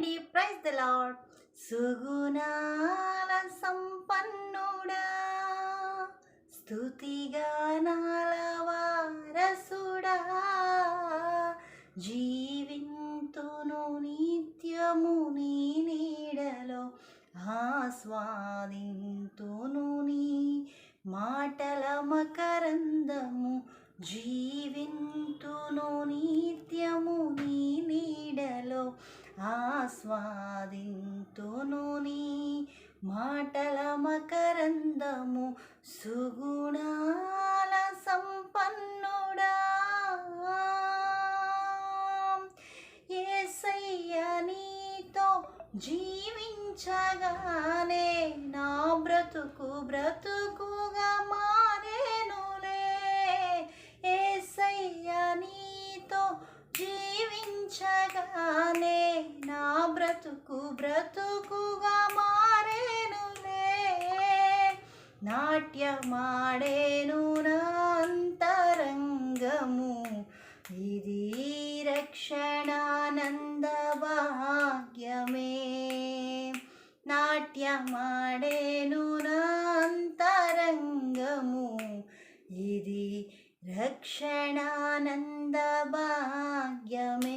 అండి praise the lord సుగుణాల సంపన్నుడా. స్తుతిగానాల వారసుడా జీవింతును నిత్యము నీ నీడలో ఆస్వాదింతును నీ మాటల మకరందము. జీవింతును నిత్యము నీ నీడలో ఆస్వాదింతును నీ మాటల మకరందము సుగుణాల సంపన్నుడా. ఏసయ్య నీతో జీవించగానే నా బ్రతుకు బ్రతుకుగా మారేనులే. ఏసయ్య నీతో జీవించగానే బ్రతుకు బ్రతుకుగా మారేనులే నాట్యమాడేను అంతరంగము. ఇది రక్షణానంద భాగ్యమే నాట్యమాడేను అంతరంగము. ఇది రక్షణానంద భాగ్యమే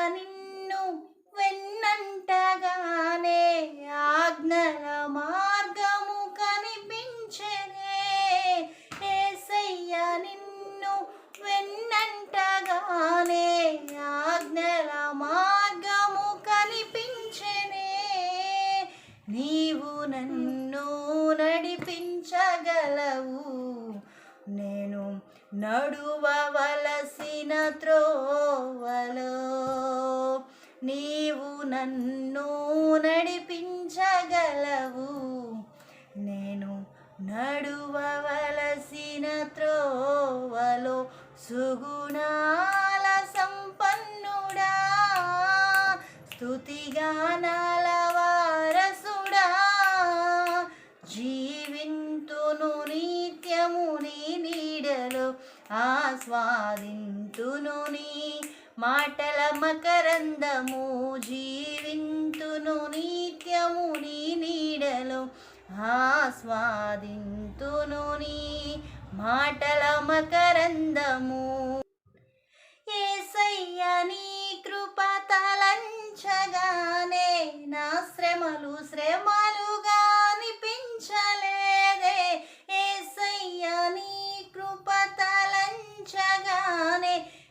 నేను నడువవలసిన త్రోవలో నీవు నన్ను నడిపించగలవు. నేను నడువవలసిన త్రోవలో సుగుణాల సంపన్నుడా. స్తుతిగానాల ఆస్వాదింతును నీ మాటల మకరందము జీవింతును నిత్యము నీ నీడలో ఆస్వాదింతును నీ మాటల మకరందము. ఏసయ్య నీ కృప తలంచగానే నా శ్రమలు శ్రమ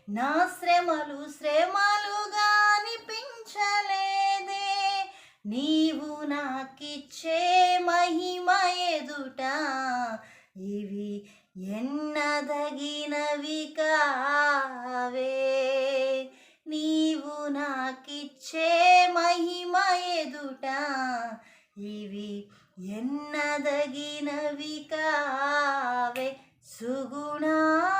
నా శ్రమలు శ్రమలుగా అనిపించలేదే. నీవు నాకిచ్చే మహిమ ఎదుట ఇవి ఎన్నదగినవి కావే. నీవు నాకిచ్చే మహిమ ఎదుట ఇవి ఎన్నదగినవి కావే. సుగుణా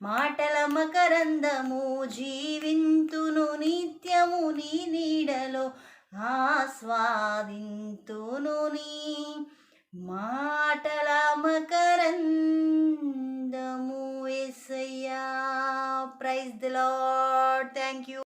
మాటల మకరందము జీవింతును నిత్యము నీ నీడలో ఆస్వాదింతును నీ మాటల మకరందము ఎసయ్యా praise the lord thank you